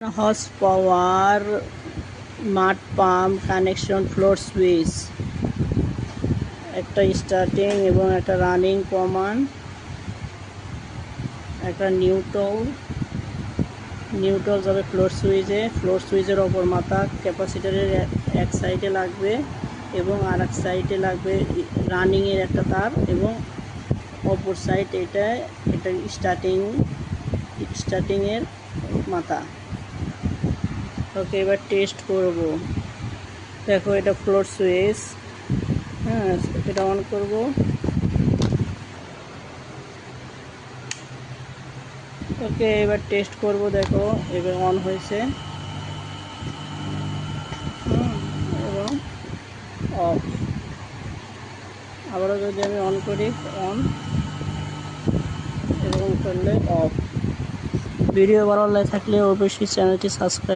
horsepower mud pump connection float switch একটা starting এবং একটা রানিং কমান্ড একটা নিউট্রল নিউট্রল যাবে ফ্লোর সুইচে ফ্লোর সুইচের ওপর মাথা ক্যাপাসিটারের এক সাইডে লাগবে এবং আর এক সাইডে লাগবে রানিংয়ের একটা তার এবং অপর সাইড এটা এটা স্টার্টিং স্টার্টিংয়ের মাথা। ওকে, এবার টেস্ট করব। দেখো, এটা ফ্লোর সুইচ হ্যাঁ এটা অন করব। ওকে, এবার টেস্ট করব, দেখো, এবার অন হয়েছে। এবং অফ আবারও যদি আমি অন করি অন এরকম করলে অফ ভিডিও ভালো লাগে থাকলে অবশ্যই চ্যানেলটি সাবস্ক্রাইব